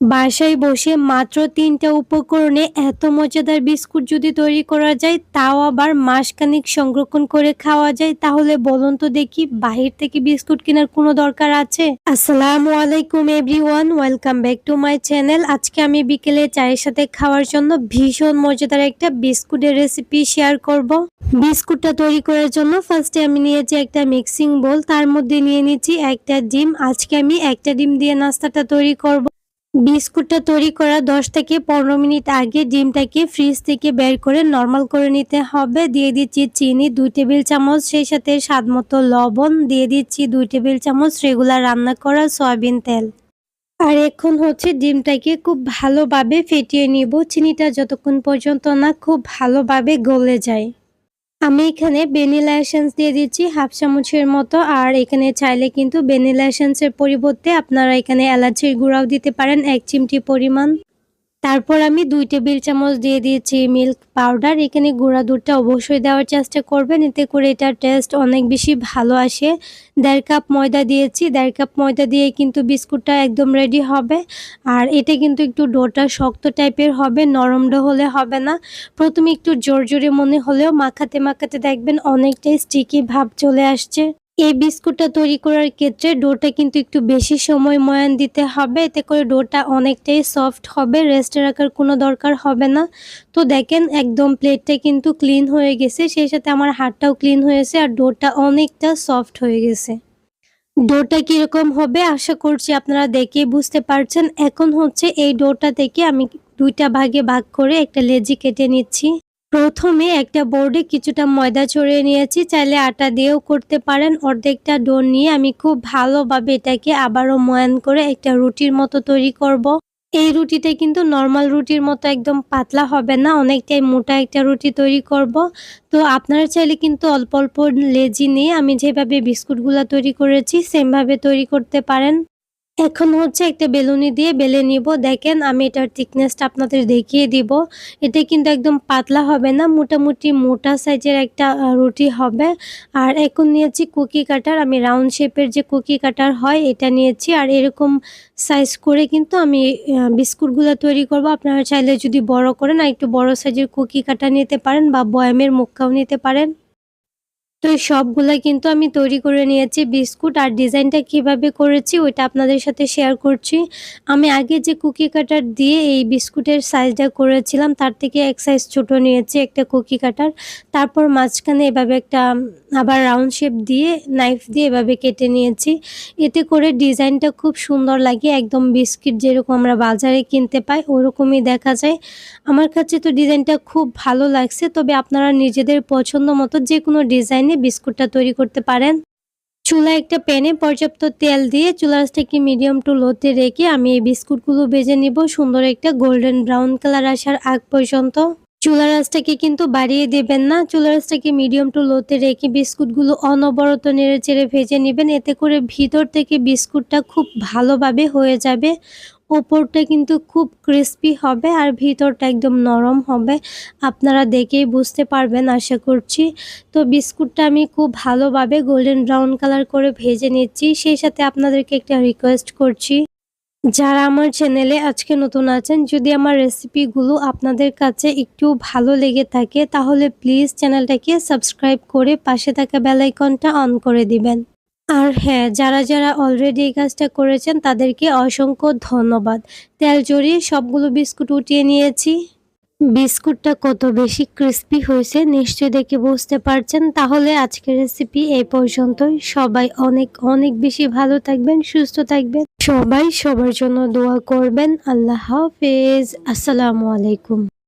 বাসায় বসে মাত্র তিনটা উপকরণে এত মজাদার বিস্কুট যদি তৈরি করা যায়, তাও আবার মাসখানেক সংরক্ষণ করে খাওয়া যায়। তাহলে বলুন তো দেখি, বাহির থেকে বিস্কুট কেনার কোনো দরকার আছে? আসসালামু আলাইকুম everyone, welcome back to my channel. আজকে আমি বিকেলে চায়ের সাথে খাওয়ার জন্য ভীষণ মজাদার একটা বিস্কুটের রেসিপি শেয়ার করব। বিস্কুটটা তৈরি করার জন্য ফার্স্টে আমি নিয়েছি একটা মিক্সিং বোল, তার মধ্যে নিয়ে নিচ্ছি একটা ডিম। আজকে আমি একটা ডিম দিয়ে নাস্তাটা তৈরি করব। বিস্কুটটা তৈরি করা দশ থেকে পনেরো মিনিট আগে ডিমটাকে ফ্রিজ থেকে বের করে নর্মাল করে নিতে হবে। দিয়ে দিচ্ছি চিনি, দুই টেবিল চামচ, সেই সাথে স্বাদ মতো লবণ। দিয়ে দিচ্ছি দুই টেবিল চামচ রেগুলার রান্না করা সয়াবিন তেল। আর এখন হচ্ছে ডিমটাকে খুব ভালোভাবে ফেটিয়ে নিব। চিনিটা যতক্ষণ পর্যন্ত না খুব ভালোভাবে গলে যায়। আমি এখানে ভ্যানিলা এসেন্স দিয়ে দিচ্ছি, হাফ চামচের মতো। আর এখানে চাইলে কিন্তু ভ্যানিলা এসেন্সের পরিবর্তে আপনারা এখানে এলাচির গুঁড়াও দিতে পারেন, এক চিমটি পরিমাণ। তারপর আমি দুই টেবিল চামচ দিয়ে দিয়েছি মিল্ক পাউডার এখানে গুঁড়া দুধটা অবশ্যই দেওয়ার চেষ্টা করবেন, এতে করে এটার টেস্ট অনেক বেশি ভালো আসে। দেড় কাপ ময়দা দিয়েছি, দেড় কাপ ময়দা দিয়ে কিন্তু বিস্কুটটা একদম রেডি হবে। আর এটা কিন্তু একটু ডোটা শক্ত টাইপের হবে, নরম ডো হলে হবে না। প্রথমে একটু জোর জোরে মনে হলেও মাখাতে মাখাতে দেখবেন অনেকটাই স্টিকি ভাব চলে আসছে। এই বিস্কুটটা তৈরি করার ক্ষেত্রে ডোটা কিন্তু একটু বেশি সময় ময়ান দিতে হবে। এতে করে ডোটা অনেকটাই সফট হবে, রেস্টে রাখার কোনো দরকার হবে না। তো দেখেন, একদম প্লেটটা কিন্তু ক্লিন হয়ে গেছে। সেই সাথে আমার হাতটাও ক্লিন হয়েছে আর ডোটা অনেকটা সফট হয়ে গেছে। ডোটা কীরকম হবে আশা করছি আপনারা দেখে বুঝতে পারছেন। এখন হচ্ছে এই ডোটা থেকে আমি দুইটা ভাগে ভাগ করে একটা লেজি কেটে নিচ্ছি। প্রথমে একটা বোর্ডে কিছুটা ময়দা ছড়িয়ে নিয়েছি, চাইলে আটা দিয়েও করতে পারেন অর্ধেকটা ডোর নিয়ে আমি খুব ভালোভাবে এটাকে আবারও ময়ান করে একটা রুটির মতো তৈরি করব। এই রুটিটা কিন্তু নর্মাল রুটির মতো একদম পাতলা হবে না, অনেকটাই মোটা একটা রুটি তৈরি করব। তো আপনারা চাইলে কিন্তু অল্প অল্প লেজি নিয়ে আমি যেভাবে বিস্কুটগুলো তৈরি করেছি, সেমভাবে তৈরি করতে পারেন এখন হচ্ছে একটা বেলুনি দিয়ে বেলে নিব। দেখেন আমি এটার থিকনেসটা আপনাদের দেখিয়ে দিব। এটা কিন্তু একদম পাতলা হবে না, মোটামুটি মোটা সাইজের একটা রুটি হবে। আর এখন নিয়েছি কুকি কাটার, আমি রাউন্ড শেপের যে কুকি কাটার হয়, এটা নিয়েছি। আর এরকম সাইজ করে কিন্তু আমি বিস্কুটগুলো তৈরি করব। আপনারা চাইলে যদি বড় করেন, আর একটু বড় সাইজের কুকি কাটা নিতে পারেন বা বয়ামের মুখটাও নিতে পারেন। তো এই সবগুলা কিন্তু আমি তৈরি করে নিয়েছি, বিস্কুট আর ডিজাইনটা কীভাবে করেছি ওইটা আপনাদের সাথে শেয়ার করছি। আমি আগে যে কুকি কাটার দিয়ে এই বিস্কুটের সাইজটা করেছিলাম, তার থেকে এক সাইজ ছোট নিয়েছি একটা কুকি কাটার। তারপর মাঝখানে এভাবে একটা, আবার রাউন্ড শেপ দিয়ে নাইফ দিয়ে এভাবে কেটে নিয়েছি। এতে করে ডিজাইনটা খুব সুন্দর লাগে, একদম বিস্কিট যেরকম আমরা বাজারে কিনতে পাই, ওরকমই দেখা যায়। আমার কাছে তো ডিজাইনটা খুব ভালো লাগছে, তবে আপনারা নিজেদের পছন্দ মতো যে কোনো ডিজাইনে বিস্কুটটা তৈরি করতে পারেন। চুলা একটা প্যানে পর্যাপ্ত তেল দিয়ে চুলাসটাকে মিডিয়াম টু লোতে রেখে আমি এই বিস্কুটগুলো ভেজে নিব। সুন্দর একটা গোল্ডেন ব্রাউন কালার আসার আগ পর্যন্ত। চুলার আঁচটাকে কিন্তু বাড়িয়ে দেবেন না। চুলার আঁচটাকে মিডিয়াম টু লোতে রেখে বিস্কুটগুলো অনবরত নেড়ে চেড়ে ভেজে নেবেন। এতে করে ভিতর থেকে বিস্কুটটা খুব ভালোভাবে হয়ে যাবে। ওপরটা কিন্তু খুব ক্রিস্পি হবে আর ভিতরটা একদম নরম হবে। আপনারা দেখেই বুঝতে পারবেন, আশা করছি। তো বিস্কুটটা আমি খুব ভালোভাবে গোল্ডেন ব্রাউন কালার করে ভেজে নিচ্ছি। সেই সাথে আপনাদেরকে একটা রিকোয়েস্ট করছি। যারা আমার চ্যানেলে আজকে নতুন আছেন, যদি আমার রেসিপিগুলো আপনাদের কাছে একটু ভালো লেগে থাকে, তাহলে প্লিজ চ্যানেলটাকে সাবস্ক্রাইব করে পাশে থাকা বেলাইকনটা অন করে দিবেন। আর হ্যাঁ যারা যারা অলরেডি এই কাজটা করেছেন, তাদেরকে অসংখ্য ধন্যবাদ। তেল জড়িয়ে সবগুলো বিস্কুট উঠিয়ে নিয়েছি। বিস্কুটটা কত বেশি ক্রিস্পি হয়েছে নিশ্চয়ই দেখে বুঝতে পারছেন। তাহলে আজকের রেসিপি এই পর্যন্তই। সবাই অনেক অনেক বেশি ভালো থাকবেন, সুস্থ থাকবেন। সবাই সবার জন্য দোয়া করবেন। আল্লাহ হাফেজ। আসসালামু আলাইকুম।